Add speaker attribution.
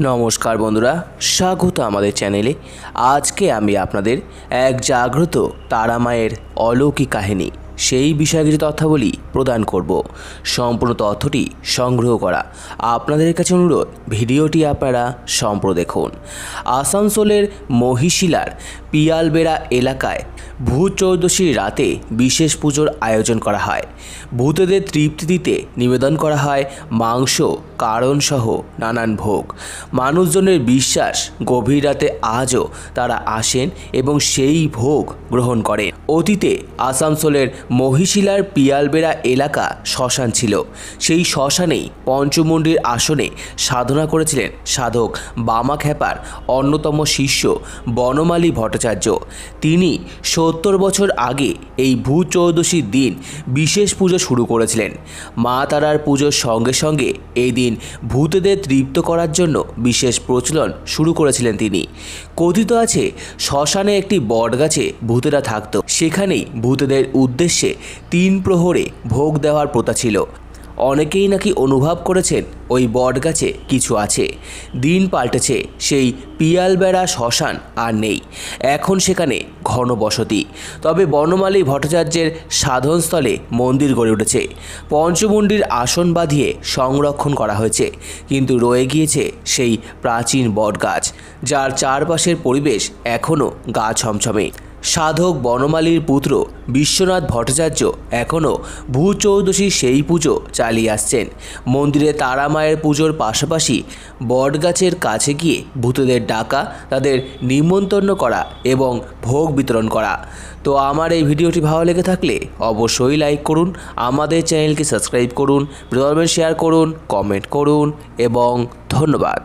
Speaker 1: নমস্কার বন্ধুরা স্বাগত আমাদের চ্যানেলে। আজকে আমি আপনাদের এক জাগ্রত তারামায়ের অলৌকিক কাহিনী। সেই বিষয়ে কিছু তথ্যাবলী প্রদান করব। সম্পূর্ণ তথ্যটি সংগ্রহ করা। আপনাদের কাছে অনুরোধ, ভিডিওটি আপনারা সম্প্র দেখুন। আসানসোলের মহিশিলার পিয়ালবেড়া এলাকায় ভূত চৌদশীর রাতে বিশেষ পুজোর আয়োজন করা হয়। ভূতদের তৃপ্তি দিতে নিবেদন করা হয় মাংস কারণসহ নানান ভোগ। মানুষজনের বিশ্বাস, গভীর রাতে আজও তারা আসেন এবং সেই ভোগ গ্রহণ করেন। অতীতে আসানসোলের মহিশিলার পিয়ালবেড়া এলাকা শ্মশান ছিল। সেই শ্মশানেই পঞ্চমুণ্ডির আসনে সাধনা করেছিলেন সাধক বামা খ্যাপার অন্যতম শিষ্য বনমালী ভট্টাচার্য। তিনি সত্তর বছর আগে এই ভূ চৌদশীর দিন বিশেষ পুজো শুরু করেছিলেন। মা তারার পুজোর সঙ্গে সঙ্গে এই দিন ভূতেদের তৃপ্ত করার জন্য বিশেষ প্রচলন শুরু করেছিলেন তিনি। কথিত আছে, শ্মশানে একটি বটগাছে ভূতেরা থাকত। সেখানেই ভূতেদের উদ্দেশ্যে তিন প্রহরে ভোগ দেওয়ার প্রথা ছিল। অনেকেই নাকি অনুভব করেছেন ওই বটগাছে কিছু আছে। দিন পাল্টেছে, সেই পিয়ালবেড়া শ্মশান আর নেই। এখন সেখানে ঘন বসতি। তবে বনমালী ভট্টাচার্যের সাধনস্থলে মন্দির গড়ে উঠেছে। পঞ্চমুণ্ডির আসন বাঁধিয়ে সংরক্ষণ করা হয়েছে। কিন্তু রয়ে গিয়েছে সেই প্রাচীন বটগাছ, যার চারপাশের পরিবেশ এখনও গা ছমছমে। সাধক বনমালীর পুত্র বিশ্বনাথ ভট্টাচার্য এখনও ভূ চৌদশী সেই পুজো চালিয়ে আসছেন। মন্দিরে তারা মায়ের পুজোর পাশাপাশি বটগাছের কাছে গিয়ে ভূতদের ডাকা, তাদের নিমন্ত্রণ করা এবং ভোগ বিতরণ করা। তো আমার এই ভিডিওটি ভালো লেগে থাকলে অবশ্যই লাইক করুন, আমাদের চ্যানেলকে সাবস্ক্রাইব করুন ভিডিওটি শেয়ার করুন কমেন্ট করুন এবং ধন্যবাদ।